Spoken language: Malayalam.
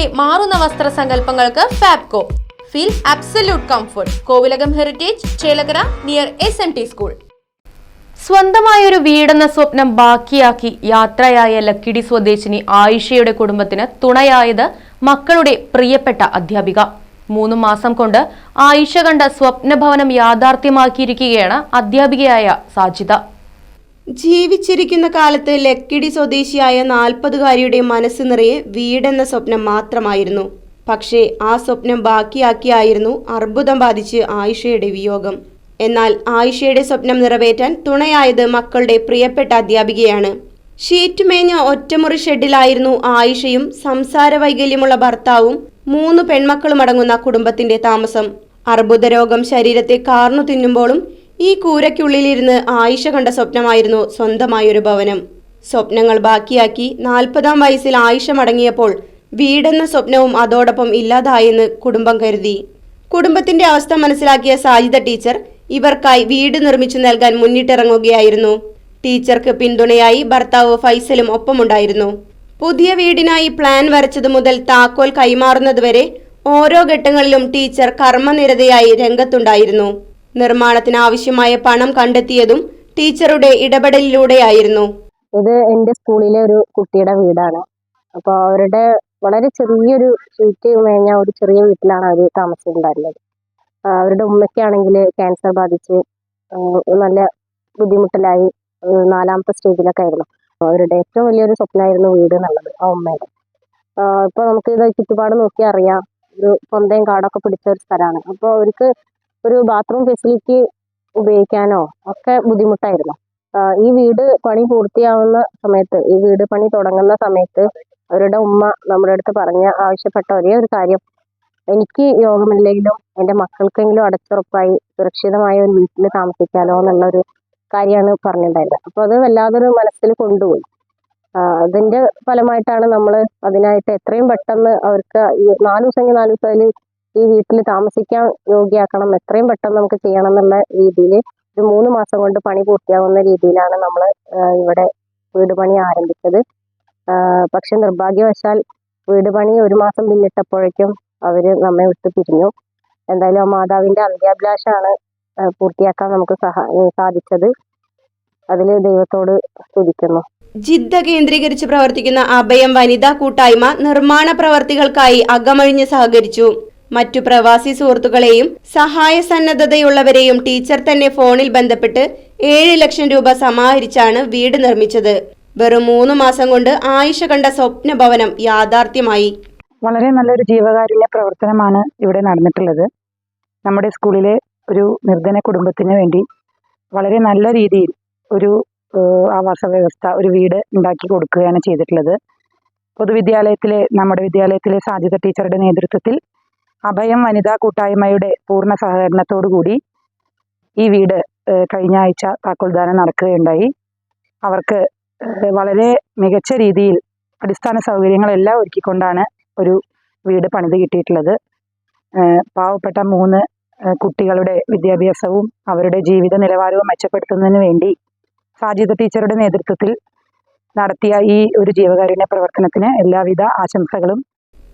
തലമുറയുടെ മാറുന്ന വസ്ത്ര സങ്കല്പങ്ങൾക്ക് Fabco. Feel absolute comfort Kovilakam heritage Chelakkara near S N T school സ്വന്തമായൊരു വീടെന്ന സ്വപ്നം ബാക്കിയാക്കി യാത്രയായ ലക്കിടി സ്വദേശിനി ആയിഷയുടെ കുടുംബത്തിന് തുണയായത് മക്കളുടെ പ്രിയപ്പെട്ട അധ്യാപിക. മൂന്ന് മാസം കൊണ്ട് ആയിഷ കണ്ട സ്വപ്നഭവനം യാഥാർത്ഥ്യമാക്കിയിരിക്കുകയാണ് അധ്യാപികയായ സാജിദ ജീവിച്ചിരിക്കുന്ന കാലത്ത് ലക്കിടി സ്വദേശിയായ നാൽപ്പതുകാരിയുടെ മനസ്സ് നിറയെ വീടെന്ന സ്വപ്നം മാത്രമായിരുന്നു. പക്ഷേ ആ സ്വപ്നം ബാക്കിയാക്കിയായിരുന്നു അർബുദം ബാധിച്ച് ആയിഷയുടെ വിയോഗം. എന്നാൽ ആയിഷയുടെ സ്വപ്നം നിറവേറ്റാൻ തുണയായത് മക്കളുടെ പ്രിയപ്പെട്ട അധ്യാപികയാണ്. ഷീറ്റ് മേഞ്ഞ ഒറ്റമുറി ഷെഡിലായിരുന്നു ആയിഷയും സംസാര വൈകല്യമുള്ള ഭർത്താവും മൂന്ന് പെൺമക്കളും അടങ്ങുന്ന കുടുംബത്തിന്റെ താമസം. അർബുദരോഗം ശരീരത്തെ കാർന്നു തിന്നുമ്പോഴും ഈ കൂരയ്ക്കുള്ളിലിരുന്ന് ആയിഷ കണ്ട സ്വപ്നമായിരുന്നു സ്വന്തമായൊരു ഭവനം. സ്വപ്നങ്ങൾ ബാക്കിയാക്കി നാൽപ്പതാം വയസ്സിൽ ആയിഷ മടങ്ങിയപ്പോൾ വീടെന്ന സ്വപ്നവും അതോടൊപ്പം ഇല്ലാതായെന്ന് കുടുംബം കരുതി. കുടുംബത്തിന്റെ അവസ്ഥ മനസ്സിലാക്കിയ സാജിത ടീച്ചർ ഇവർക്കായി വീട് നിർമ്മിച്ചു നൽകാൻ മുന്നിട്ടിറങ്ങുകയായിരുന്നു. ടീച്ചർക്ക് പിന്തുണയായി ഭർത്താവ് ഫൈസലും ഒപ്പമുണ്ടായിരുന്നു. പുതിയ വീടിനായി പ്ലാൻ വരച്ചതു മുതൽ താക്കോൽ കൈമാറുന്നതുവരെ ഓരോ ഘട്ടങ്ങളിലും ടീച്ചർ കർമ്മനിരതയായി രംഗത്തുണ്ടായിരുന്നു. നിർമ്മാണത്തിന് ആവശ്യമായ പണം കണ്ടെത്തിയതും ടീച്ചറുടെ ഇടപെടലിലൂടെയായിരുന്നു. ഇത് എന്റെ സ്കൂളിലെ ഒരു കുട്ടിയുടെ വീടാണ്. അപ്പോൾ അവരുടെ വളരെ ചെറിയൊരു ഷീറ്റ് മേഞ്ഞ ഒരു ചെറിയ വീട്ടിലാണ് അവർ താമസിച്ചിട്ടുണ്ടായിരുന്നത്. അവരുടെ ഉമ്മയ്ക്കാണെങ്കിൽ ക്യാൻസർ ബാധിച്ച് നല്ല ബുദ്ധിമുട്ടിലായി നാലാമത്തെ സ്റ്റേജിലൊക്കെ ആയിരുന്നു അവരുടെ ഏറ്റവും വലിയൊരു സ്വപ്നമായിരുന്നു വീട് എന്നുള്ളത് ആ ഉമ്മയുടെ. ഇപ്പോൾ നമുക്ക് ഇത് ചുറ്റുപാട് നോക്കി അറിയാം ഒരു പൊന്തയും കാടൊക്കെ പിടിച്ച ഒരു സ്ഥലമാണ്. അപ്പോൾ അവർക്ക് ഒരു ബാത്റൂം ഫെസിലിറ്റി ഉപയോഗിക്കാനോ ഒക്കെ ബുദ്ധിമുട്ടായിരുന്നു. ഈ വീട് പണി പൂർത്തിയാവുന്ന സമയത്ത് ഈ വീട് പണി തുടങ്ങുന്ന സമയത്ത് അവരുടെ ഉമ്മ നമ്മുടെ അടുത്ത് പറഞ്ഞ ആവശ്യപ്പെട്ട ഒരേ ഒരു കാര്യം. എനിക്ക് യോഗമില്ലെങ്കിലും എന്റെ മക്കൾക്കെങ്കിലും അടച്ചുറപ്പായി സുരക്ഷിതമായ ഒരു വീട്ടിൽ താമസിക്കാലോ എന്നുള്ള ഒരു കാര്യമാണ് പറഞ്ഞിട്ടുണ്ടായിരുന്നത്. അപ്പോൾ അത് വല്ലാതൊരു മനസ്സിൽ കൊണ്ടുപോയി. അതിന്റെ ഫലമായിട്ടാണ് നമ്മൾ അതിനായിട്ട് എത്രയും പെട്ടെന്ന് അവർക്ക് നാല് ദിവസം നാല് ദിവസം ഈ വീട്ടിൽ താമസിക്കാൻ യോഗ്യമാക്കണം എത്രയും പെട്ടെന്ന് നമുക്ക് ചെയ്യണം എന്നുള്ള രീതിയിൽ ഒരു മൂന്ന് മാസം കൊണ്ട് പണി പൂർത്തിയാവുന്ന രീതിയിലാണ് നമ്മൾ ഇവിടെ വീട് പണി ആരംഭിച്ചത്. പക്ഷെ നിർഭാഗ്യവശാൽ വീട് പണി ഒരു മാസം പിന്നിട്ടപ്പോഴേക്കും അവർ നമ്മെ വിട്ടു പിരിഞ്ഞു എന്തായാലും ആ മാതാവിന്റെ അന്ത്യാഭിലാഷാണ് പൂർത്തിയാക്കാൻ നമുക്ക് സഹാ സാധിച്ചത്. അതിൽ ദൈവത്തോട് സ്തുതിക്കുന്നു. ജിദ്ദ കേന്ദ്രീകരിച്ച് പ്രവർത്തിക്കുന്ന അഭയം വനിതാ കൂട്ടായ്മ നിർമ്മാണ പ്രവർത്തികൾക്കായി അകമഴിഞ്ഞ് സഹകരിച്ചു. മറ്റു പ്രവാസി സുഹൃത്തുക്കളെയും സഹായ സന്നദ്ധതയുള്ളവരെയും ടീച്ചർ തന്നെ ഫോണിൽ ബന്ധപ്പെട്ട് ഏഴ് ലക്ഷം രൂപ സമാഹരിച്ചാണ് വീട് നിർമ്മിച്ചത്. വെറും മൂന്ന് മാസം കൊണ്ട് ആയിഷ കണ്ട സ്വപ്ന ഭവനം യാഥാർത്ഥ്യമായി. വളരെ നല്ലൊരു ജീവകാരുണ്യ പ്രവർത്തനമാണ് ഇവിടെ നടന്നിട്ടുള്ളത്. നമ്മുടെ സ്കൂളിലെ ഒരു നിർധന കുടുംബത്തിന് വേണ്ടി വളരെ നല്ല രീതിയിൽ ഒരു ആവാസ വ്യവസ്ഥ ഒരു വീട് ഉണ്ടാക്കി കൊടുക്കുകയാണ് ചെയ്തിട്ടുള്ളത്. പൊതുവിദ്യാലയത്തിലെ നമ്മുടെ വിദ്യാലയത്തിലെ സാധ്യത ടീച്ചറുടെ നേതൃത്വത്തിൽ അഭയം വനിതാ കൂട്ടായ്മയുടെ പൂർണ സഹകരണത്തോടു കൂടി ഈ വീട് കഴിഞ്ഞ ആഴ്ച താക്കോൽദാനം നടക്കുകയുണ്ടായി. അവർക്ക് വളരെ മികച്ച രീതിയിൽ അടിസ്ഥാന സൗകര്യങ്ങളെല്ലാം ഒരുക്കിക്കൊണ്ടാണ് ഒരു വീട് പണിത് കിട്ടിയിട്ടുള്ളത്. പാവപ്പെട്ട മൂന്ന് കുട്ടികളുടെ വിദ്യാഭ്യാസവും അവരുടെ ജീവിത നിലവാരവും മെച്ചപ്പെടുത്തുന്നതിന് വേണ്ടി സാജിത ടീച്ചറുടെ നേതൃത്വത്തിൽ നടത്തിയ ഈ ഒരു ജീവകാരുണ്യ പ്രവർത്തനത്തിന് എല്ലാവിധ ആശംസകളും